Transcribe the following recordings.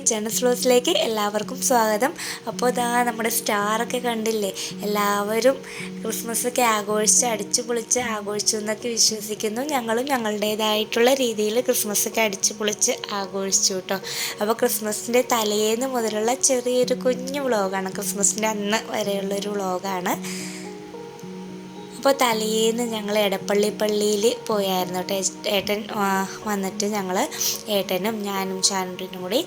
ഇച്ചാണ് സ്ലോസിലേക്ക് എല്ലാവർക്കും സ്വാഗതം. അപ്പോൾ ഇതാ നമ്മുടെ സ്റ്റാറൊക്കെ കണ്ടില്ലേ? എല്ലാവരും ക്രിസ്മസൊക്കെ ആഘോഷിച്ച് അടിച്ചു പൊളിച്ച് ആഘോഷിച്ചു എന്നൊക്കെ വിശ്വസിക്കുന്നു. ഞങ്ങളും ഞങ്ങളുടേതായിട്ടുള്ള രീതിയിൽ ക്രിസ്മസൊക്കെ അടിച്ചു പൊളിച്ച് ആഘോഷിച്ചു കേട്ടോ. അപ്പോൾ ക്രിസ്മസിന്റെ തലേന്ന് മുതലുള്ള ചെറിയൊരു കുഞ്ഞു വ്ളോഗാണ് ക്രിസ്മസിന്റെ അന്ന് വരെയുള്ളൊരു വ്ളോഗാണ് അപ്പോൾ തലേന്ന് ഞങ്ങൾ എടപ്പള്ളി പള്ളിയിൽ പോയായിരുന്നു കേട്ടോ ഏട്ടൻ വന്നിട്ട് ഞങ്ങൾ ഏട്ടനും ഞാനും ചാനലിനും കൂടി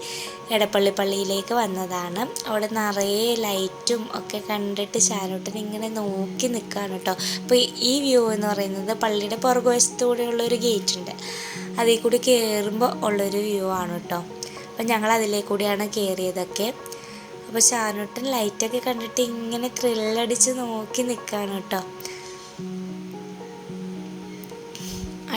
എടപ്പള്ളി പള്ളിയിലേക്ക് വന്നതാണ്. അവിടെ നിറയെ ലൈറ്റും ഒക്കെ കണ്ടിട്ട് ചാനോട്ടിന് ഇങ്ങനെ നോക്കി നിൽക്കുകയാണ് കേട്ടോ അപ്പോൾ ഈ വ്യൂ എന്ന് പറയുന്നത് പള്ളിയുടെ പുറകുവശത്തൂടെയുള്ള ഒരു ഗേറ്റ് ഉണ്ട് അതിൽ കൂടി കയറുമ്പോൾ ഉള്ളൊരു വ്യൂ ആണ് കേട്ടോ അപ്പം ഞങ്ങൾ അതിലേ കൂടിയാണ് കയറിയതൊക്കെ അപ്പോൾ ചാനൂട്ടൻ ലൈറ്റൊക്കെ കണ്ടിട്ട് ഇങ്ങനെ ത്രില്ലടിച്ച് നോക്കി നിൽക്കുകയാണ് കേട്ടോ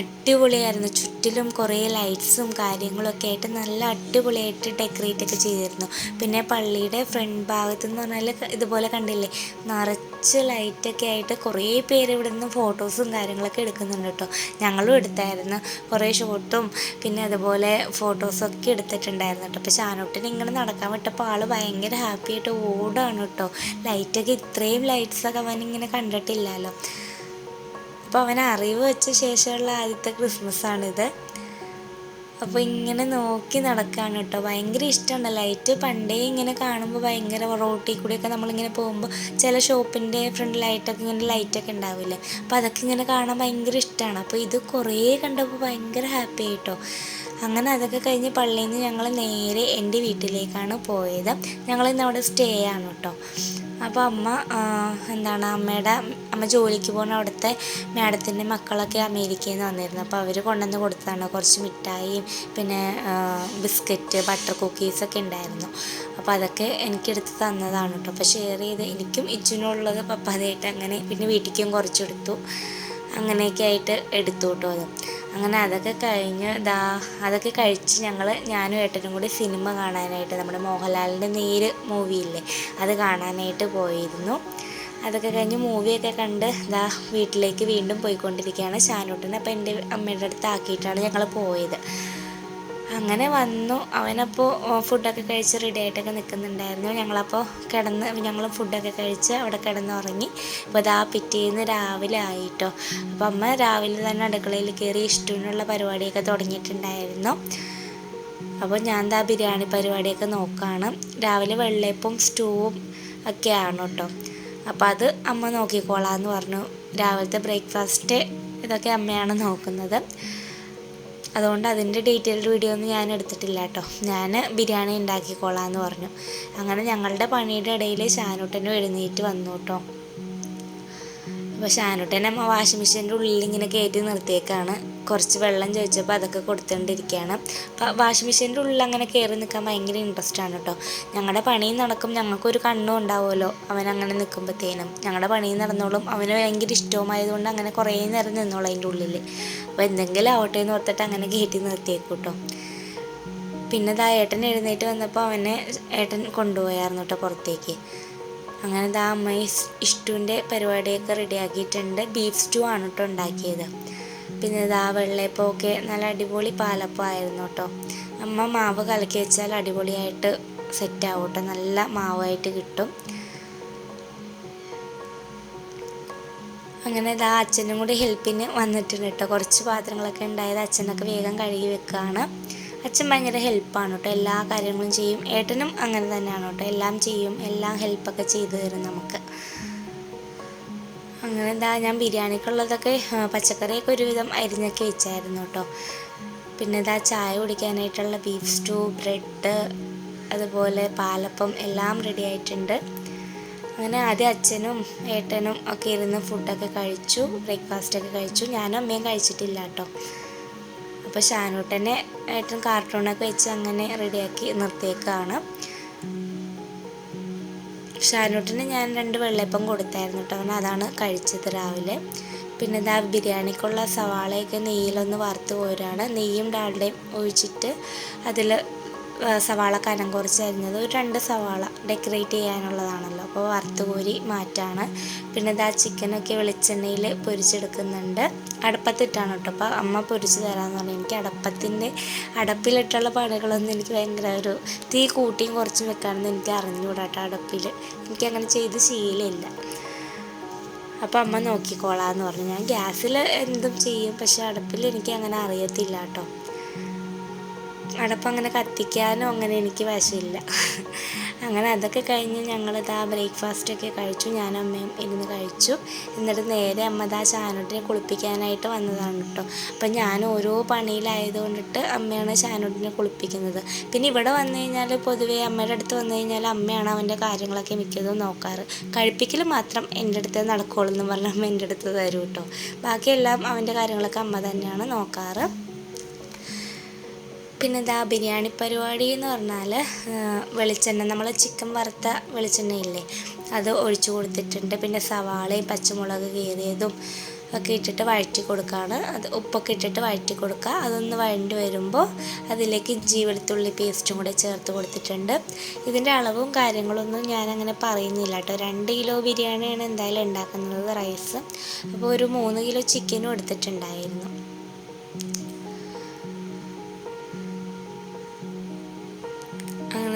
അടിപൊളിയായിരുന്നു. ചുറ്റിലും കുറേ ലൈറ്റ്സും കാര്യങ്ങളൊക്കെ ആയിട്ട് നല്ല അടിപൊളിയായിട്ട് ഡെക്കറേറ്റ് ഒക്കെ ചെയ്തിരുന്നു. പിന്നെ പള്ളിയുടെ ഫ്രണ്ട് ഭാഗത്ത് എന്ന് പറഞ്ഞാൽ ഇതുപോലെ കണ്ടില്ലേ? നിറച്ച് ലൈറ്റൊക്കെ ആയിട്ട് കുറേ പേര് ഇവിടെ നിന്ന് ഫോട്ടോസും കാര്യങ്ങളൊക്കെ എടുക്കുന്നുണ്ട് കേട്ടോ. ഞങ്ങളും എടുത്തായിരുന്നു. കുറേ ഷോട്ടും പിന്നെ അതുപോലെ ഫോട്ടോസൊക്കെ എടുത്തിട്ടുണ്ടായിരുന്നു കേട്ടോ. അപ്പോൾ ഷാനോട്ടിന് ഇങ്ങനെ നടക്കാൻ വിട്ടപ്പോൾ ആൾ ഭയങ്കര ഹാപ്പി ആയിട്ട് ഓടാണ് കേട്ടോ. ലൈറ്റൊക്കെ ഇത്രയും ലൈറ്റ്സൊക്കെ അവൻ ഇങ്ങനെ കണ്ടിട്ടില്ലല്ലോ. അപ്പോൾ അവൻ അറിവ് വെച്ച ശേഷമുള്ള ആദ്യത്തെ ക്രിസ്മസ് ആണിത്. അപ്പോൾ ഇങ്ങനെ നോക്കി നടക്കുകയാണ് കേട്ടോ ഭയങ്കര ഇഷ്ടമാണ് ലൈറ്റ് പണ്ടേ ഇങ്ങനെ കാണുമ്പോൾ ഭയങ്കര റോട്ടിൽ കൂടിയൊക്കെ നമ്മളിങ്ങനെ പോകുമ്പോൾ ചില ഷോപ്പിന്റെ ഫ്രണ്ട് ലൈറ്റൊക്കെ ഇങ്ങനെ ലൈറ്റൊക്കെ ഉണ്ടാവില്ലേ? അപ്പോൾ അതൊക്കെ ഇങ്ങനെ കാണാൻ ഭയങ്കര ഇഷ്ടമാണ്. അപ്പോൾ ഇത് കുറേ കണ്ടപ്പോൾ ഭയങ്കര ഹാപ്പി ആയിട്ടോ അങ്ങനെ അതൊക്കെ കഴിഞ്ഞ് പള്ളിയിൽ നിന്ന് ഞങ്ങൾ നേരെ എന്റെ വീട്ടിലേക്കാണ് പോയത്. ഞങ്ങൾ ഇന്ന് അവിടെ സ്റ്റേ ആണ് കേട്ടോ അപ്പോൾ അമ്മ എന്താണ് അമ്മയുടെ അമ്മ ജോലിക്ക് പോകുന്ന അവിടുത്തെ മാഡത്തിന്റെ മക്കളൊക്കെ അമേരിക്കയിൽ നിന്ന് വന്നിരുന്നു. അപ്പോൾ അവർ കൊണ്ടുവന്ന് കൊടുത്തതാണ്. കുറച്ച് മിഠായിയും പിന്നെ ബിസ്ക്കറ്റ് ബട്ടർ കുക്കീസൊക്കെ ഉണ്ടായിരുന്നു. അപ്പോൾ അതൊക്കെ എനിക്കെടുത്ത് തന്നതാണ് കേട്ടോ. അപ്പോൾ ഷെയർ ചെയ്ത് എനിക്കും ഇച്ചിനുള്ളത് പപ്പാതായിട്ട് അങ്ങനെ പിന്നെ വീട്ടിലേക്കും കുറച്ചെടുത്തു അങ്ങനെയൊക്കെ ആയിട്ട് എടുത്തു കേട്ടോ അത് അങ്ങനെ അതൊക്കെ കഴിഞ്ഞ് ദാ അതൊക്കെ കഴിച്ച് ഞങ്ങൾ ഞാനും ഏട്ടനും കൂടി സിനിമ കാണാനായിട്ട് നമ്മുടെ മോഹൻലാലിന്റെ നേര് മൂവിയില്ലേ അത് കാണാനായിട്ട് പോയിരുന്നു. അതൊക്കെ കഴിഞ്ഞ് മൂവിയൊക്കെ കണ്ട് ദാ വീട്ടിലേക്ക് വീണ്ടും പോയിക്കൊണ്ടിരിക്കുകയാണ് ഷാനൂട്ടനെ. അപ്പോൾ എന്റെ അമ്മയുടെ അടുത്ത് ആക്കിയിട്ടാണ് ഞങ്ങൾ പോയത്. അങ്ങനെ വന്നു. അവനപ്പോൾ ഫുഡൊക്കെ കഴിച്ച് റെഡി ആയിട്ടൊക്കെ നിൽക്കുന്നുണ്ടായിരുന്നു ഞങ്ങളപ്പോൾ കിടന്ന് ഞങ്ങൾ ഫുഡൊക്കെ കഴിച്ച് അവിടെ കിടന്നുറങ്ങി. അപ്പോൾ ഇതാ പിറ്റേന്ന് രാവിലെ ആയിട്ടോ. അപ്പോൾ അമ്മ രാവിലെ തന്നെ അടുക്കളയിൽ കയറി ഇഷ്ടമുള്ള പരിപാടിയൊക്കെ തുടങ്ങിയിട്ടുണ്ടായിരുന്നു. അപ്പോൾ ഞാൻ ദാ ബിരിയാണി പരിപാടിയൊക്കെ നോക്കുകയാണ് രാവിലെ വെള്ളയപ്പും സ്റ്റൂവും ആണ് കേട്ടോ. അപ്പോൾ അത് അമ്മ നോക്കിക്കോളാം എന്ന് പറഞ്ഞു. രാവിലത്തെ ബ്രേക്ക്ഫാസ്റ്റ് ഇതൊക്കെ അമ്മയാണ് നോക്കുന്നത്. അതുകൊണ്ട് അതിന്റെ ഡീറ്റെയിൽഡ് വീഡിയോ ഒന്നും ഞാൻ എടുത്തിട്ടില്ല കേട്ടോ. ഞാൻ ബിരിയാണി ഉണ്ടാക്കിക്കോളാം എന്ന് പറഞ്ഞു. അങ്ങനെ ഞങ്ങളുടെ പണിയുടെ ഇടയിൽ ഷാനൂട്ടനും എഴുന്നേറ്റ് വന്നു കേട്ടോ. അപ്പോൾ അമ്മ വാഷിംഗ് മെഷീന്റെ ഉള്ളിൽ ഇങ്ങനെ കയറ്റി നിർത്തിയേക്കാണ്. കുറച്ച് വെള്ളം ചോദിച്ചപ്പോൾ അതൊക്കെ കൊടുത്തുകൊണ്ടിരിക്കുകയാണ് വാഷിംഗ് മെഷീന്റെ ഉള്ളിൽ അങ്ങനെ കയറി നിൽക്കാൻ ഭയങ്കര ഇൻട്രസ്റ്റ് ആണ് കേട്ടോ ഞങ്ങളുടെ പണിയും നടക്കും. ഞങ്ങൾക്കൊരു കണ്ണും ഉണ്ടാവുമല്ലോ അവൻ അങ്ങനെ നിൽക്കുമ്പോഴത്തേനും ഞങ്ങളുടെ പണിയും നടന്നോളും. അവന് ഭയങ്കര ഇഷ്ടവുമായതുകൊണ്ട് അങ്ങനെ കുറേ നേരം നിന്നോളും അതിന്റെ ഉള്ളിൽ അപ്പോൾ എന്തെങ്കിലും ആവട്ടെ എന്ന് ഓർത്തിട്ട് അങ്ങനെ കയറ്റി നിർത്തിയേക്കും കേട്ടോ പിന്നെ ദാ ഏട്ടൻ എഴുന്നേറ്റ് വന്നപ്പോൾ അവനെ ഏട്ടൻ കൊണ്ടുപോയായിരുന്നു കേട്ടോ പുറത്തേക്ക്. അങ്ങനെ ദാ അമ്മ ഇഷ്ടുവിന്റെ പരിപാടിയൊക്കെ റെഡിയാക്കിയിട്ടുണ്ട് ബീഫ് സ്റ്റൂ ആണ് കേട്ടോ ഉണ്ടാക്കിയത്. പിന്നെ ഇതാ വെള്ളയപ്പമൊക്കെ നല്ല അടിപൊളി പാലപ്പമായിരുന്നു കേട്ടോ. അമ്മ മാവ് കലക്കി വെച്ചാൽ അടിപൊളിയായിട്ട് സെറ്റ് ആവും കേട്ടോ. നല്ല മാവായിട്ട് കിട്ടും. അങ്ങനെ ഇതാ അച്ഛനും കൂടി ഹെൽപ്പിന് വന്നിട്ടുണ്ട് കേട്ടോ. കുറച്ച് പാത്രങ്ങളൊക്കെ ഉണ്ടായത് അച്ഛനൊക്കെ വേഗം കഴുകി വെക്കുകയാണ് അച്ഛൻ ഭയങ്കര ഹെൽപ്പാണ് കേട്ടോ. എല്ലാ കാര്യങ്ങളും ചെയ്യും. ഏട്ടനും അങ്ങനെ തന്നെയാണ് കേട്ടോ. എല്ലാം ചെയ്യും. എല്ലാം ഹെൽപ്പൊക്കെ ചെയ്തു തരും നമുക്ക്. അങ്ങനെ എന്താ ഞാൻ ബിരിയാണിക്കുള്ളതൊക്കെ പച്ചക്കറിയൊക്കെ ഒരുവിധം അരിഞ്ഞൊക്കെ വെച്ചായിരുന്നു കേട്ടോ പിന്നെ ഇതാ ചായ കുടിക്കാനായിട്ടുള്ള ബീഫ് സ്റ്റൂ ബ്രെഡ് അതുപോലെ പാലപ്പം എല്ലാം റെഡി ആയിട്ടുണ്ട്. അങ്ങനെ ആദ്യം അച്ഛനും ഏട്ടനും ഒക്കെ ഇരുന്ന് ഫുഡൊക്കെ കഴിച്ചു ബ്രേക്ക്ഫാസ്റ്റൊക്കെ കഴിച്ചു. ഞാനും അമ്മയും കഴിച്ചിട്ടില്ല കേട്ടോ അപ്പോൾ ഷാനൂട്ടനെ ഏട്ടൻ കാർട്ടൂണൊക്കെ വെച്ച് അങ്ങനെ റെഡിയാക്കി നിർത്തിയേക്കാണ്. ഷാനൂട്ടിന് ഞാൻ രണ്ട് വെള്ളയപ്പം കൊടുത്തായിരുന്നു കേട്ടോ. അവൻ അതാണ് കഴിച്ചത് രാവിലെ. പിന്നെ ഇതാ ബിരിയാണിക്കുള്ള സവാളയൊക്കെ നെയ്യിലൊന്ന് വറുത്ത് പോരാണ് നെയ്യും ഡാൽഡയും ഒഴിച്ചിട്ട് അതിൽ സവാള കനം കുറച്ച് അരിഞ്ഞത് ഒരു രണ്ട് സവാള ഡെക്കറേറ്റ് ചെയ്യാനുള്ളതാണല്ലോ. അപ്പോൾ വറുത്ത് കോരി മാറ്റാണ്. പിന്നെ ഇതാ ചിക്കനൊക്കെ വെളിച്ചെണ്ണയിൽ പൊരിച്ചെടുക്കുന്നുണ്ട്. അടപ്പത്തിട്ടാണ് കേട്ടോ. അപ്പോൾ അമ്മ പൊരിച്ച് തരാമെന്ന് പറഞ്ഞു. എനിക്ക് അടപ്പത്തിന്റെ അടപ്പിലിട്ടുള്ള പണികളൊന്നും എനിക്ക് ഭയങ്കര ഒരു തീ കൂട്ടിയും കുറച്ചും വെക്കാണെന്ന് എനിക്ക് അറിഞ്ഞുകൂടാട്ടോ അടപ്പിൽ. എനിക്കങ്ങനെ ചെയ്ത് ശീലമില്ല. അപ്പോൾ അമ്മ നോക്കിക്കോളാന്ന് പറഞ്ഞു. ഞാൻ ഗ്യാസിൽ എന്തും ചെയ്യും. പക്ഷേ അടുപ്പിൽ എനിക്ക് അങ്ങനെ അറിയത്തില്ല കേട്ടോ. അടപ്പം അങ്ങനെ കത്തിക്കാനോ അങ്ങനെ എനിക്ക് വശമില്ല. അങ്ങനെ അതൊക്കെ കഴിഞ്ഞ് ഞങ്ങളിതാ ബ്രേക്ക്ഫാസ്റ്റൊക്കെ കഴിച്ചു. ഞാൻ അമ്മയും ഇരുന്ന് കഴിച്ചു. എന്നിട്ട് നേരെ അമ്മ ദാ ചാനോട്ടിനെ കുളിപ്പിക്കാനായിട്ട് വന്നതാണ് കേട്ടോ അപ്പം ഞാൻ ഓരോ പണിയിലായതുകൊണ്ടിട്ട് അമ്മയാണ് ചാനോട്ടിനെ കുളിപ്പിക്കുന്നത്. പിന്നെ ഇവിടെ വന്നു കഴിഞ്ഞാൽ പൊതുവേ അമ്മയുടെ അടുത്ത് വന്നു കഴിഞ്ഞാൽ അമ്മയാണ് അവന്റെ കാര്യങ്ങളൊക്കെ മിക്കതും നോക്കാറ്. കഴിപ്പിക്കൽ മാത്രം എന്റെ അടുത്ത് നടക്കുള്ളൂ എന്ന് പറഞ്ഞാൽ അമ്മ എന്റെ അടുത്ത് തരും കേട്ടോ ബാക്കിയെല്ലാം അവന്റെ കാര്യങ്ങളൊക്കെ അമ്മ തന്നെയാണ് നോക്കാറ്. പിന്നെ ഇതാ ബിരിയാണി പരിപാടി എന്ന് പറഞ്ഞാൽ വെളിച്ചെണ്ണ. നമ്മൾ ചിക്കൻ വറുത്ത വെളിച്ചെണ്ണ ഇല്ലേ അത് ഒഴിച്ചു കൊടുത്തിട്ടുണ്ട്. പിന്നെ സവാളയും പച്ചമുളക് കീറിയതും ഒക്കെ ഇട്ടിട്ട് വഴറ്റി കൊടുക്കുകയാണ് അത് ഉപ്പൊക്കെ ഇട്ടിട്ട് വഴറ്റി കൊടുക്കുക. അതൊന്ന് വഴണ്ടി വരുമ്പോൾ അതിലേക്ക് ഇഞ്ചി വെളുത്തുള്ളി പേസ്റ്റും കൂടെ ചേർത്ത് കൊടുത്തിട്ടുണ്ട്. ഇതിന്റെ അളവും കാര്യങ്ങളൊന്നും ഞാനങ്ങനെ പറയുന്നില്ല കേട്ടോ. രണ്ട് കിലോ ബിരിയാണിയാണ് എന്തായാലും ഉണ്ടാക്കുന്നത് റൈസ് അപ്പോൾ ഒരു മൂന്ന് കിലോ ചിക്കനും എടുത്തിട്ടുണ്ടായിരുന്നു.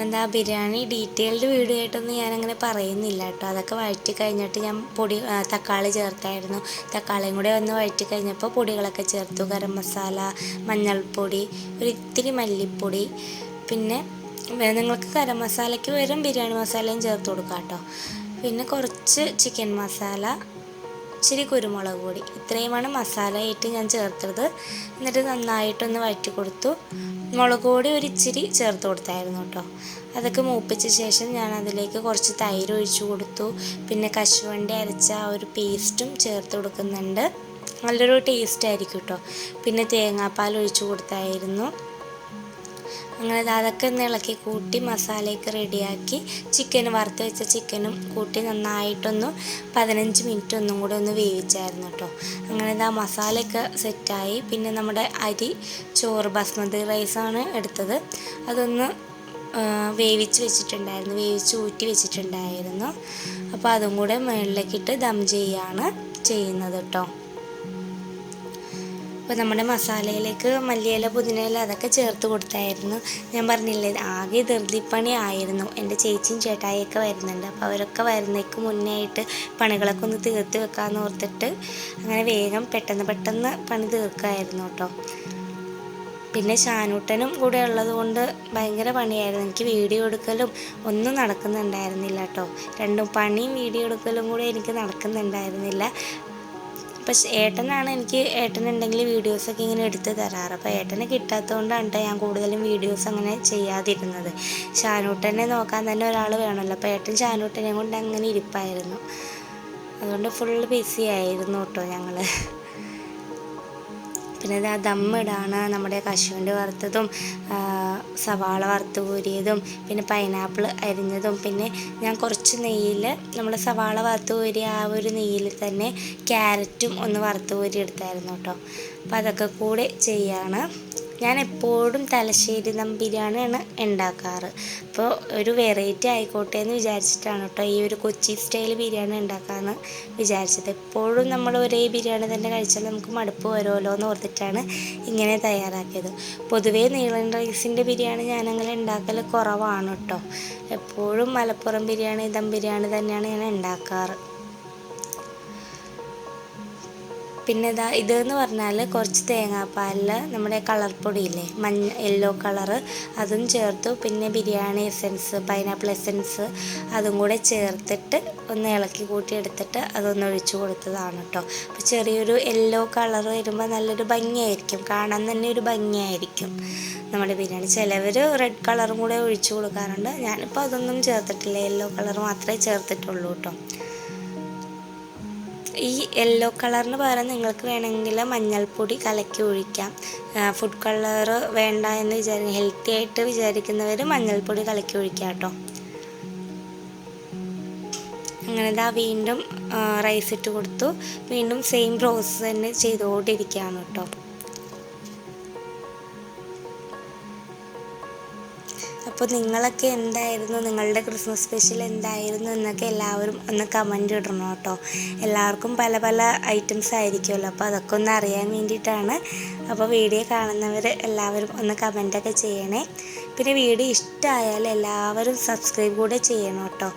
അങ്ങനെ ആ ബിരിയാണി ഡീറ്റെയിൽഡ് വീഡിയോ ആയിട്ടൊന്നും ഞാനങ്ങനെ പറയുന്നില്ല കേട്ടോ. അതൊക്കെ വഴറ്റി കഴിഞ്ഞിട്ട് ഞാൻ പൊടി തക്കാളി ചേർത്തായിരുന്നു. തക്കാളിയും കൂടെ ഒന്ന് വഴറ്റി കഴിഞ്ഞപ്പോൾ പൊടികളൊക്കെ ചേർത്തു. ഗരം മസാല മഞ്ഞൾപ്പൊടി ഒരു ഇത്തിരി മല്ലിപ്പൊടി. പിന്നെ നിങ്ങൾക്ക് ഗരം മസാലയ്ക്ക് പകരം ബിരിയാണി മസാലയും ചേർത്ത് കൊടുക്കാം കേട്ടോ. പിന്നെ കുറച്ച് ചിക്കൻ മസാല ഇച്ചിരി കുരുമുളക് പൊടി. ഇത്രയുമാണ് മസാലയായിട്ട് ഞാൻ ചേർത്തത്. എന്നിട്ട് നന്നായിട്ടൊന്ന് വഴറ്റി കൊടുത്തു. മുളക് പൊടി ഒരു ഇച്ചിരി ചേർത്ത് കൊടുത്തായിരുന്നു കേട്ടോ. അതൊക്കെ മൂപ്പിച്ച ശേഷം ഞാൻ അതിലേക്ക് കുറച്ച് തൈര് ഒഴിച്ചു കൊടുത്തു. പിന്നെ കശുവണ്ടി അരച്ച ആ ഒരു പേസ്റ്റും ചേർത്ത് കൊടുക്കുന്നുണ്ട്. നല്ലൊരു ടേസ്റ്റ് ആയിരിക്കും കേട്ടോ. പിന്നെ തേങ്ങാപ്പാൽ ഒഴിച്ചു കൊടുത്തായിരുന്നു. അങ്ങനെ അതൊക്കെ ഒന്ന് ഇളക്കി കൂട്ടി മസാലയൊക്കെ റെഡിയാക്കി ചിക്കൻ വറുത്ത് വെച്ച ചിക്കനും കൂട്ടി നന്നായിട്ടൊന്ന് പതിനഞ്ച് മിനിറ്റ് ഒന്നും കൂടെ ഒന്ന് വേവിച്ചായിരുന്നു കേട്ടോ അങ്ങനെ ദാ മസാലയൊക്കെ സെറ്റായി. പിന്നെ നമ്മുടെ അരി ചോറ് ബസ്മതി റൈസാണ് എടുത്തത്. അതൊന്ന് വേവിച്ച് വെച്ചിട്ടുണ്ടായിരുന്നു. വേവിച്ച് ഊറ്റി വെച്ചിട്ടുണ്ടായിരുന്നു. അപ്പോൾ അതും കൂടെ മുകളിലേക്കിട്ട് ദം ചെയ്യാണ് ചെയ്യുന്നത് കേട്ടോ അപ്പോൾ നമ്മുടെ മസാലയിലേക്ക് മല്ലിയില പുതിനയില അതൊക്കെ ചേർത്ത് കൊടുത്തായിരുന്നു. ഞാൻ പറഞ്ഞില്ലേ ആകെ ധൃതിപ്പണി ആയിരുന്നു. എന്റെ ചേച്ചിയും ചേട്ടായിയൊക്കെ വരുന്നുണ്ട്. അപ്പോൾ അവരൊക്കെ വരുന്നേക്ക് മുന്നേ ആയിട്ട് പണികളൊക്കെ ഒന്ന് തീർത്ത് വെക്കാമെന്ന് ഓർത്തിട്ട് അങ്ങനെ വേഗം പെട്ടെന്ന് പെട്ടെന്ന് പണി തീർക്കായിരുന്നു കേട്ടോ. പിന്നെ ഷാനൂട്ടനും കൂടെ ഉള്ളത് കൊണ്ട് ഭയങ്കര പണിയായിരുന്നു. എനിക്ക് വീഡിയോ എടുക്കലും ഒന്നും നടക്കുന്നുണ്ടായിരുന്നില്ല കേട്ടോ. രണ്ടും പണിയും വീഡിയോ എടുക്കലും കൂടെ എനിക്ക് നടക്കുന്നുണ്ടായിരുന്നില്ല. പക്ഷെ ഏട്ടനാണ് എനിക്ക് ഏട്ടനുണ്ടെങ്കിൽ വീഡിയോസൊക്കെ ഇങ്ങനെ എടുത്ത് തരാറ്. അപ്പോൾ ഏട്ടനെ കിട്ടാത്തതുകൊണ്ടാണ് ട്ടോ ഞാൻ കൂടുതലും വീഡിയോസ് അങ്ങനെ ചെയ്യാതിരുന്നത്. ഷാനൂട്ടനെ നോക്കാൻ തന്നെ ഒരാൾ വേണമല്ലോ അപ്പോൾ ഏട്ടൻ ഷാനൂട്ടനെ കൊണ്ട് അങ്ങനെ ഇരിപ്പായിരുന്നു. അതുകൊണ്ട് ഫുൾ ബിസി ആയിരുന്നു കേട്ടോ ഞങ്ങൾ പിന്നെ ദമ്മിടാണ് നമ്മുടെ കശുവണ്ടി വറുത്തതും സവാള വറുത്ത് കോരിയതും പിന്നെ പൈനാപ്പിൾ അരിഞ്ഞതും പിന്നെ ഞാൻ കുറച്ച് നെയ്യിൽ നമ്മൾ സവാള വറുത്ത് കോരിയ ആ ഒരു നെയ്യിൽ തന്നെ ക്യാരറ്റും ഒന്ന് വറുത്ത് കോരി എടുത്തായിരുന്നു കേട്ടോ അപ്പോൾ അതൊക്കെ കൂടെ ചെയ്യാണ്. ഞാൻ എപ്പോഴും തലശ്ശേരി ദം ബിരിയാണിയാണ് ഉണ്ടാക്കാറ്. അപ്പോൾ ഒരു വെറൈറ്റി ആയിക്കോട്ടെ എന്ന് വിചാരിച്ചിട്ടാണ് കേട്ടോ ഈ ഒരു കൊച്ചി സ്റ്റൈൽ ബിരിയാണി ഉണ്ടാക്കാമെന്ന് വിചാരിച്ചത്. എപ്പോഴും നമ്മൾ ഒരേ ബിരിയാണി തന്നെ കഴിച്ചാൽ നമുക്ക് മടുപ്പ് വരുമല്ലോ എന്ന് ഓർത്തിട്ടാണ് ഇങ്ങനെ തയ്യാറാക്കിയത്. പൊതുവേ നീളൻ റൈസിന്റെ ബിരിയാണി ഞാനങ്ങനെ ഉണ്ടാക്കൽ കുറവാണ് കേട്ടോ. എപ്പോഴും മലപ്പുറം ബിരിയാണി ദം ബിരിയാണി തന്നെയാണ് ഞാൻ ഉണ്ടാക്കാറ്. പിന്നെ ഇതാ ഇതെന്ന് പറഞ്ഞാൽ കുറച്ച് തേങ്ങാപ്പാലിൽ നമ്മുടെ കളർ പൊടിയില്ലേ മഞ്ഞ യെല്ലോ കളറ് അതും ചേർത്തു. പിന്നെ ബിരിയാണി എസൻസ് പൈനാപ്പിൾ എസൻസ് അതും കൂടെ ചേർത്തിട്ട് ഒന്ന് ഇളക്കി കൂട്ടി എടുത്തിട്ട് അതൊന്ന് ഒഴിച്ചു കൊടുത്തതാണ് കേട്ടോ. അപ്പോൾ ചെറിയൊരു യെല്ലോ കളർ വരുമ്പോൾ നല്ലൊരു ഭംഗിയായിരിക്കും. കാണാൻ തന്നെ ഒരു ഭംഗിയായിരിക്കും. നമ്മുടെ ബിരിയാണി. ചിലവർ റെഡ് കളറും കൂടെ ഒഴിച്ചു കൊടുക്കാറുണ്ട്. ഞാനിപ്പോൾ അതൊന്നും ചേർത്തിട്ടില്ല. യെല്ലോ കളർ മാത്രമേ ചേർത്തിട്ടുള്ളൂ കേട്ടോ. ഈ യെല്ലോ കളറിന് പകരം നിങ്ങൾക്ക് വേണമെങ്കിൽ മഞ്ഞൾപ്പൊടി കലക്കി ഒഴിക്കാം. ഫുഡ് കളർ വേണ്ട എന്ന് വിചാരി ഹെൽത്തി ആയിട്ട് വിചാരിക്കുന്നവർ മഞ്ഞൾപ്പൊടി കലക്കി ഒഴിക്കാം കേട്ടോ. അങ്ങനെ ഇതാ വീണ്ടും റൈസ് ഇട്ട് കൊടുത്തു. വീണ്ടും സെയിം പ്രോസസ്സ് തന്നെ ചെയ്തുകൊണ്ടിരിക്കുകയാണ് കേട്ടോ. അപ്പോൾ നിങ്ങളൊക്കെ എന്തായിരുന്നു? നിങ്ങളുടെ ക്രിസ്മസ് സ്പെഷ്യൽ എന്തായിരുന്നു? എന്നൊക്കെ എല്ലാവരും ഒന്ന് കമന്റ് ഇടണം കേട്ടോ. എല്ലാവർക്കും പല പല ഐറ്റംസ് ആയിരിക്കുമല്ലോ. അപ്പോൾ അതൊക്കെ ഒന്ന് അറിയാൻ വേണ്ടിയിട്ടാണ്. അപ്പോൾ വീഡിയോ കാണുന്നവർ എല്ലാവരും ഒന്ന് കമന്റൊക്കെ ചെയ്യണേ. പിന്നെ വീഡിയോ ഇഷ്ടമായാൽ എല്ലാവരും സബ്സ്ക്രൈബ് കൂടെ ചെയ്യണം കേട്ടോ.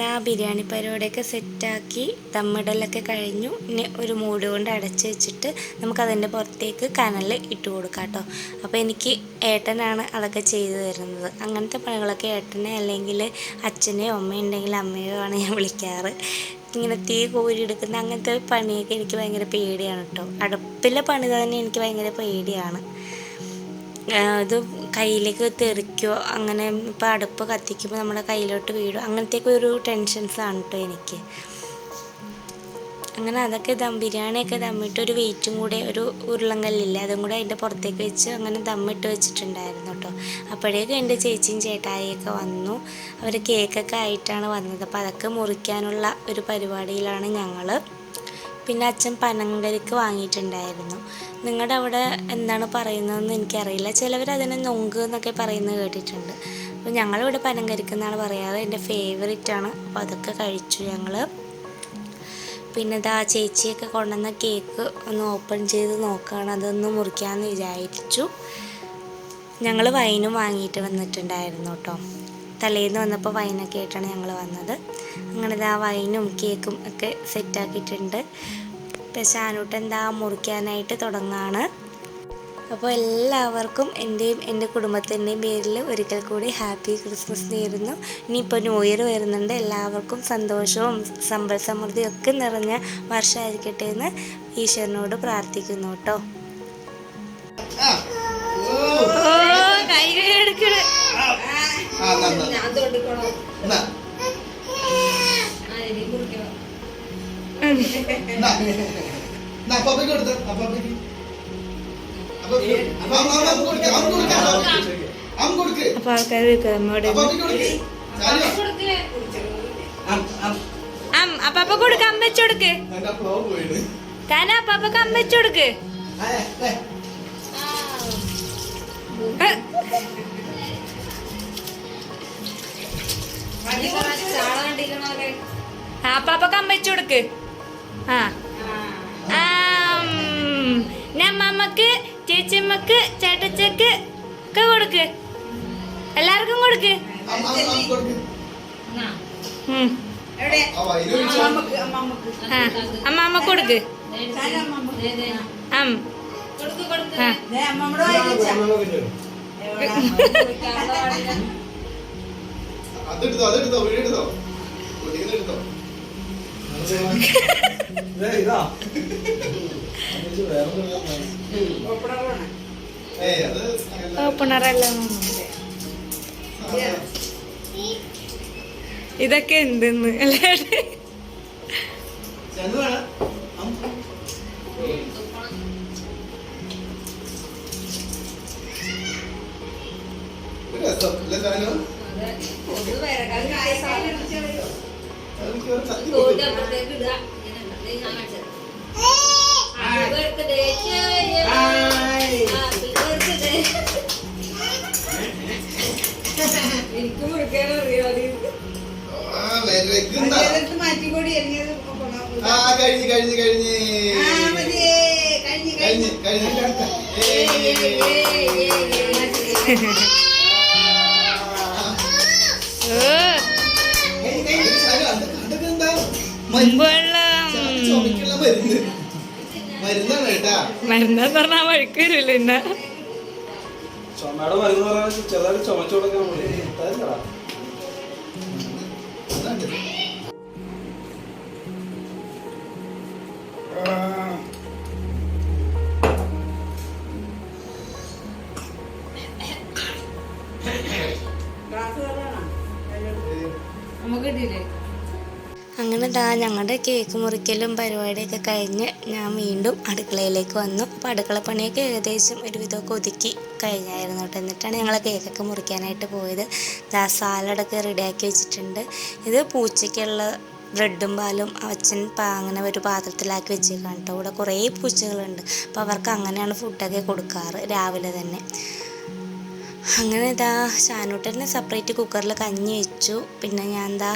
ദാ ബിരിയാണി പരിപാടിയൊക്കെ സെറ്റാക്കി ദമ്മിടലൊക്കെ കഴിഞ്ഞു. ഇനി ഒരു മൂട് കൊണ്ട് അടച്ചു വെച്ചിട്ട് നമുക്കതിന്റെ പുറത്തേക്ക് കനലിൽ ഇട്ട് കൊടുക്കാം കേട്ടോ. അപ്പോൾ എനിക്ക് ഏട്ടനാണ് അതൊക്കെ ചെയ്തു തരുന്നത്. അങ്ങനത്തെ പണികളൊക്കെ ഏട്ടനെ അല്ലെങ്കിൽ അച്ഛനെയോ അമ്മയോ ഉണ്ടെങ്കിൽ അമ്മയോ ആണ് ഞാൻ വിളിക്കാറ്. ഇങ്ങനെ തീ കോരിയെടുക്കുന്ന അങ്ങനത്തെ പണിയൊക്കെ എനിക്ക് ഭയങ്കര പേടിയാണ് കേട്ടോ. അടുപ്പിലെ പണി തന്നെ എനിക്ക് ഭയങ്കര പേടിയാണ്. ഇത് കയ്യിലേക്ക് തെറിക്കോ അങ്ങനെ ഇപ്പോൾ അടുപ്പ് കത്തിക്കുമ്പോൾ നമ്മുടെ കയ്യിലോട്ട് വീഴും. അങ്ങനത്തെയൊക്കെ ഒരു ടെൻഷൻസാണ് കേട്ടോ എനിക്ക്. അങ്ങനെ അതൊക്കെ ദം ബിരിയാണിയൊക്കെ ദമ്മിട്ട് ഒരു വെയിറ്റും കൂടെ ഒരു ഉരുളങ്കല്ലില്ലേ അതും കൂടെ അതിന്റെ പുറത്തേക്ക് വെച്ച് അങ്ങനെ ദമ്മിട്ട് വെച്ചിട്ടുണ്ടായിരുന്നു കേട്ടോ അപ്പോഴേക്കും എന്റെ ചേച്ചിയും ചേട്ടായിയൊക്കെ വന്നു. അവർ കേക്കൊക്കെ ആയിട്ടാണ് വന്നത്. അപ്പോൾ അതൊക്കെ മുറിക്കാനുള്ള ഒരു പരിപാടിയിലാണ് ഞങ്ങൾ പിന്നെ അച്ഛൻ പനങ്കരിക്ക് വാങ്ങിയിട്ടുണ്ടായിരുന്നു. നിങ്ങളുടെ അവിടെ എന്താണ് പറയുന്നതെന്ന് എനിക്കറിയില്ല. ചിലവർ അതിനെ നൊങ്ക് എന്നൊക്കെ പറയുന്നത് കേട്ടിട്ടുണ്ട്. അപ്പോൾ ഞങ്ങളിവിടെ പനങ്കരിക്ക് എന്നാണ് പറയാറ്. എന്റെ ഫേവറേറ്റ് ആണ്. അപ്പോൾ അതൊക്കെ കഴിച്ചു ഞങ്ങൾ പിന്നെ ഇതാ ചേച്ചിയൊക്കെ കൊണ്ടുവന്ന കേക്ക് ഒന്ന് ഓപ്പൺ ചെയ്ത് നോക്കുകയാണ് അതൊന്ന് മുറിക്കാമെന്ന് വിചാരിച്ചു. ഞങ്ങൾ വൈനും വാങ്ങിയിട്ട് വന്നിട്ടുണ്ടായിരുന്നു കേട്ടോ. തലേന്ന് വന്നപ്പോൾ വൈനൊക്കെ ആയിട്ടാണ് ഞങ്ങൾ വന്നത്. അങ്ങനെ ഇതാ വൈനും കേക്കും ഒക്കെ സെറ്റാക്കിയിട്ടുണ്ട് ഇപ്പം ഷാനൂട്ട് എന്താ മുറിക്കാനായിട്ട് തുടങ്ങാണ്. അപ്പോൾ എല്ലാവർക്കും എന്റെയും എന്റെ കുടുംബത്തിന്റെയും പേരിൽ ഒരിക്കൽ കൂടി ഹാപ്പി ക്രിസ്മസ് നേരുന്നു ഇനിയിപ്പോൾ ന്യൂ ഇയർ വരുന്നുണ്ട്. എല്ലാവർക്കും സന്തോഷവും സമ്പൽ സമൃദ്ധിയും ഒക്കെ നിറഞ്ഞ വർഷമായിരിക്കട്ടെ എന്ന് ഈശ്വരനോട് പ്രാർത്ഥിക്കുന്നു കേട്ടോ. ആ. ഓ. കൈ എടുക്കണേ. ആ. എന്നാ, അപ്പാപ്പയ്ക്ക് കൊടുത്തോ, അപ്പാപ്പയ്ക്ക്. അപ്പൊ കൊടുക്ക. അമ്മ, അമ്മ കൊടുക്ക്, അമ്മ കൊടുക്ക്, അപ്പാപ്പയ്ക്ക്. അമ്മ കൊടുക്ക്. ആ, വെച്ച് കൊടുക്ക്. ആ. നമ്മമ്മക്ക് ചേച്ചിയമ്മക്ക് ചേട്ടച്ചക്ക് ഒക്കെ കൊടുക്ക്. എല്ലാവർക്കും കൊടുക്ക്. അം, അം, അം കൊടുക്ക്. ആ, അതെടുത്തോ അതെടുത്തോ വീടെടുത്തോ. എടുത്തോ അത് ഓപ്പണറല്ല ഇതൊക്കെ എന്തെന്ന്? അല്ലേ ചെന്ന് അം. ഒരു രസം. അല്ലേ സാനു? എനിക്ക് മുറിക്കാൻ അറിയാതെ മാറ്റിക്കൂടി എറിഞ്ഞത് ആ കഴിഞ്ഞ് കഴിഞ്ഞ് കഴിഞ്ഞ് കഴിഞ്ഞ് കഴിഞ്ഞ് മരുന്നെന്ന് പറഞ്ഞാൽ വഴിക്ക് വരില്ല ഇന്ന ചുമയുടെ മരുന്ന് പറയാൻ ചെറുതായിട്ട് ചുമച്ചു കൊടുക്കാൻ മതി ദാ ഞങ്ങളുടെ കേക്ക് മുറിക്കലും പരിപാടിയൊക്കെ കഴിഞ്ഞ് ഞാൻ വീണ്ടും അടുക്കളയിലേക്ക് വന്നു. അപ്പോൾ അടുക്കള പണിയൊക്കെ ഏകദേശം ഒരുവിധമൊക്കെ ഒതുക്കി കഴിഞ്ഞായിരുന്നു കേട്ടോ. എന്നിട്ടാണ് ഞങ്ങൾ കേക്കൊക്കെ മുറിക്കാനായിട്ട് പോയത്. ദാ സാലഡൊക്കെ റെഡിയാക്കി വെച്ചിട്ടുണ്ട്. ഇത് പൂച്ചയ്ക്കുള്ള ബ്രെഡും പാലും അച്ഛൻ അങ്ങനെ ഒരു പാത്രത്തിലാക്കി വെച്ചേക്കാണ് കേട്ടോ. ഇവിടെ കുറേ പൂച്ചകളുണ്ട്. അപ്പോൾ അവർക്ക് അങ്ങനെയാണ് ഫുഡൊക്കെ കൊടുക്കാറ് രാവിലെ തന്നെ. അങ്ങനെ ഇതാ ഷാനൂട്ടനെ സെപ്പറേറ്റ് കുക്കറിൽ കഞ്ഞി വെച്ചു. പിന്നെ ഞാൻ എന്താ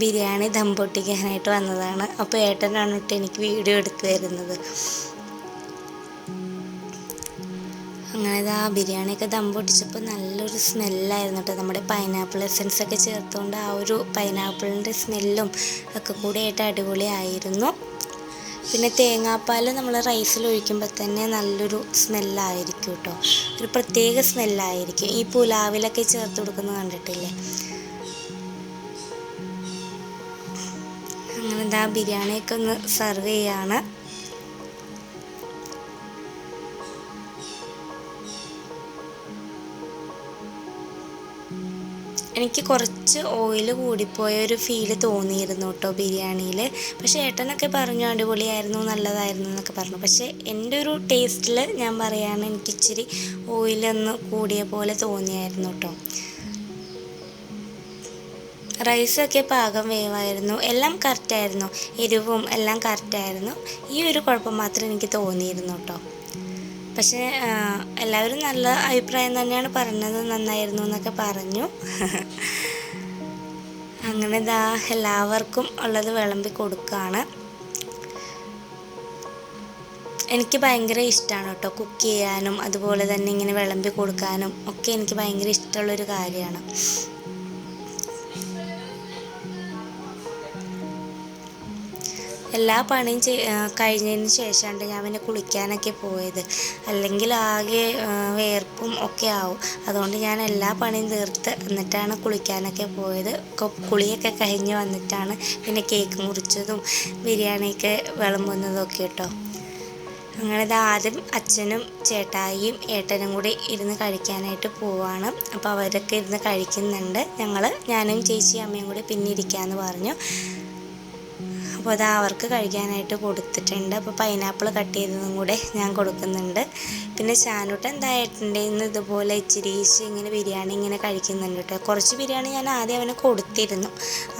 ബിരിയാണി ദം പൊട്ടിക്കാനായിട്ട് വന്നതാണ്. അപ്പോൾ ഏട്ടനാണ് ഇട്ട് എനിക്ക് വീഡിയോ എടുത്തു തരുന്നത് അങ്ങനെ ആ ബിരിയാണിയൊക്കെ ദം പൊട്ടിച്ചപ്പോൾ നല്ലൊരു സ്മെല്ലായിരുന്നു കേട്ടോ നമ്മുടെ പൈനാപ്പിൾ എസൻസ് ഒക്കെ ചേർത്തുകൊണ്ട് ആ ഒരു പൈനാപ്പിളിന്റെ സ്മെല്ലും ഒക്കെ കൂടി ആയിട്ട് അടിപൊളിയായിരുന്നു. പിന്നെ തേങ്ങാപ്പാൽ നമ്മൾ റൈസിൽ ഒഴിക്കുമ്പോൾ തന്നെ നല്ലൊരു സ്മെല്ലായിരിക്കും കേട്ടോ ഒരു പ്രത്യേക സ്മെല്ലായിരിക്കും. ഈ പുലാവിലൊക്കെ ചേർത്ത് കൊടുക്കുന്നത് കണ്ടിട്ടില്ലേ? ഇതാ ബിരിയാണിയൊക്കെ ഒന്ന് സെർവ് ചെയ്യാണ്. എനിക്ക് കുറച്ച് ഓയിൽ കൂടിപ്പോയ ഒരു ഫീൽ തോന്നിയിരുന്നു കേട്ടോ ബിരിയാണിയിൽ പക്ഷേ ഏട്ടനൊക്കെ പറഞ്ഞു അടിപൊളിയായിരുന്നു നല്ലതായിരുന്നു എന്നൊക്കെ പറഞ്ഞു. പക്ഷേ എന്റെ ഒരു ടേസ്റ്റിൽ ഞാൻ പറയാണ് എനിക്ക് ഇച്ചിരി ഓയിലൊന്ന് കൂടിയ പോലെ തോന്നിയായിരുന്നു കേട്ടോ. റൈസൊക്കെ പാകം വേവായിരുന്നു. എല്ലാം കറക്റ്റായിരുന്നു എരിവും എല്ലാം കറക്റ്റായിരുന്നു ഈ ഒരു കുഴപ്പം മാത്രം എനിക്ക് തോന്നിയിരുന്നു കേട്ടോ. പക്ഷേ എല്ലാവരും നല്ല അഭിപ്രായം തന്നെയാണ് പറഞ്ഞത്. നന്നായിരുന്നു എന്നൊക്കെ പറഞ്ഞു. അങ്ങനെ ഇതാ എല്ലാവർക്കും ഉള്ളത് വിളമ്പി കൊടുക്കുകയാണ് എനിക്ക് ഭയങ്കര ഇഷ്ടമാണ് കേട്ടോ കുക്ക് ചെയ്യാനും അതുപോലെ തന്നെ ഇങ്ങനെ വിളമ്പി കൊടുക്കാനും ഒക്കെ എനിക്ക് ഭയങ്കര ഇഷ്ടമുള്ളൊരു കാര്യമാണ്. എല്ലാ പണിയും കഴിഞ്ഞതിന് ശേഷമാണ് ഞാൻ പിന്നെ കുളിക്കാനൊക്കെ പോയത്. അല്ലെങ്കിൽ ആകെ വേർപ്പും ഒക്കെ ആവും. അതുകൊണ്ട് ഞാൻ എല്ലാ പണിയും തീർത്ത് എന്നിട്ടാണ് കുളിക്കാനൊക്കെ പോയത്. കുളിയൊക്കെ കഴിഞ്ഞ് വന്നിട്ടാണ് പിന്നെ കേക്ക് മുറിച്ചതും ബിരിയാണിയൊക്കെ വിളമ്പുന്നതും ഒക്കെ കേട്ടോ. അങ്ങനെ ആദ്യം അച്ഛനും ചേട്ടായിയും ഏട്ടനും കൂടി ഇരുന്ന് കഴിക്കാനായിട്ട് പോവാണ്. അപ്പോൾ അവരൊക്കെ ഇരുന്ന് കഴിക്കുന്നുണ്ട്. ഞങ്ങൾ ഞാനും ചേച്ചിയും അമ്മയും കൂടി പിന്നെ ഇരിക്കാമെന്ന് പറഞ്ഞു. അപ്പോൾ അത് അവർക്ക് കഴിക്കാനായിട്ട് കൊടുത്തിട്ടുണ്ട്. അപ്പോൾ പൈനാപ്പിൾ കട്ട് ചെയ്തതും കൂടെ ഞാൻ കൊടുക്കുന്നുണ്ട്. പിന്നെ ചാനൂട്ട് എന്തായിട്ടുണ്ട് ഇന്ന് ഇതുപോലെ ഇച്ചിരീശ് ഇങ്ങനെ ബിരിയാണി ഇങ്ങനെ കഴിക്കുന്നുണ്ട് കേട്ടോ. കുറച്ച് ബിരിയാണി ഞാൻ ആദ്യം അവന് കൊടുത്തിരുന്നു.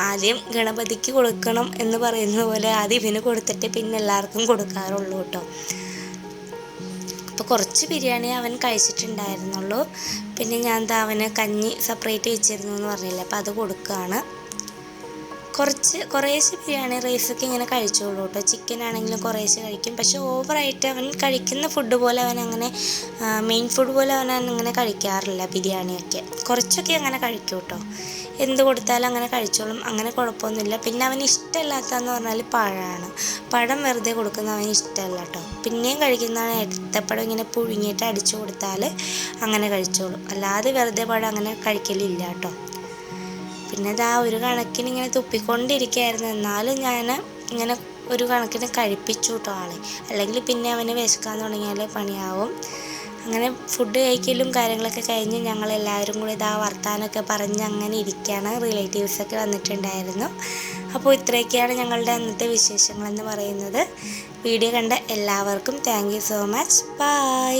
ആദ്യം ഗണപതിക്ക് കൊടുക്കണം എന്ന് പറയുന്നത് പോലെ ആദ്യം ഇവന് കൊടുത്തിട്ട് പിന്നെ എല്ലാവർക്കും കൊടുക്കാറുള്ളൂ കേട്ടോ. അപ്പോൾ കുറച്ച് ബിരിയാണി അവൻ കഴിച്ചിട്ടുണ്ടായിരുന്നുള്ളൂ. പിന്നെ ഞാൻ എന്താ അവന് കഞ്ഞി സെപ്പറേറ്റ് വെച്ചിരുന്നു എന്ന് പറഞ്ഞില്ലേ? അപ്പോൾ അത് കൊടുക്കുകയാണ്. കുറച്ച് കുറേശ്ശെ ബിരിയാണി റൈസൊക്കെ ഇങ്ങനെ കഴിച്ചോളൂ കേട്ടോ. ചിക്കൻ ആണെങ്കിലും കുറേശ്ശെ കഴിക്കും. പക്ഷെ ഓവറായിട്ട് അവൻ കഴിക്കുന്ന ഫുഡ് പോലെ അവൻ അങ്ങനെ മെയിൻ ഫുഡ് പോലെ അവൻ അങ്ങനെ കഴിക്കാറില്ല ബിരിയാണിയൊക്കെ. കുറച്ചൊക്കെ അങ്ങനെ കഴിക്കും കേട്ടോ. എന്ത് കൊടുത്താലും അങ്ങനെ കഴിച്ചോളും. അങ്ങനെ കുഴപ്പമൊന്നുമില്ല. പിന്നെ അവന് ഇഷ്ടമല്ലാത്തതെന്ന് പറഞ്ഞാൽ പഴമാണ്. പഴം വെറുതെ കൊടുക്കുന്ന അവന് ഇഷ്ടമല്ല കേട്ടോ. പിന്നെയും കഴിക്കുന്നതാണ്. എടുത്തപ്പഴം ഇങ്ങനെ പുഴുങ്ങിയിട്ട് അടിച്ചു കൊടുത്താൽ അങ്ങനെ കഴിച്ചോളും. അല്ലാതെ വെറുതെ പഴം അങ്ങനെ കഴിക്കലില്ല കേട്ടോ. പിന്നെ ഇതാ ഒരു കണക്കിന് ഇങ്ങനെ തുപ്പിക്കൊണ്ടിരിക്കുകയായിരുന്നു എന്നാലും ഞാൻ ഇങ്ങനെ ഒരു കണക്കിന് കഴിപ്പിച്ചു കേട്ടോ ആളെ. അല്ലെങ്കിൽ പിന്നെ അവന് വിശക്കാൻ തുടങ്ങിയാൽ പണിയാവും. അങ്ങനെ ഫുഡ് കഴിക്കലും കാര്യങ്ങളൊക്കെ കഴിഞ്ഞ് ഞങ്ങൾ എല്ലാവരും കൂടി ഇതാ വർത്താനമൊക്കെ പറഞ്ഞ് അങ്ങനെ ഇരിക്കുകയാണ് റിലേറ്റീവ്സൊക്കെ വന്നിട്ടുണ്ടായിരുന്നു. അപ്പോൾ ഇത്രയൊക്കെയാണ് ഞങ്ങളുടെ അന്നത്തെ വിശേഷങ്ങളെന്ന് പറയുന്നത്. വീഡിയോ കണ്ട എല്ലാവർക്കും താങ്ക് സോ മച്ച് ബൈ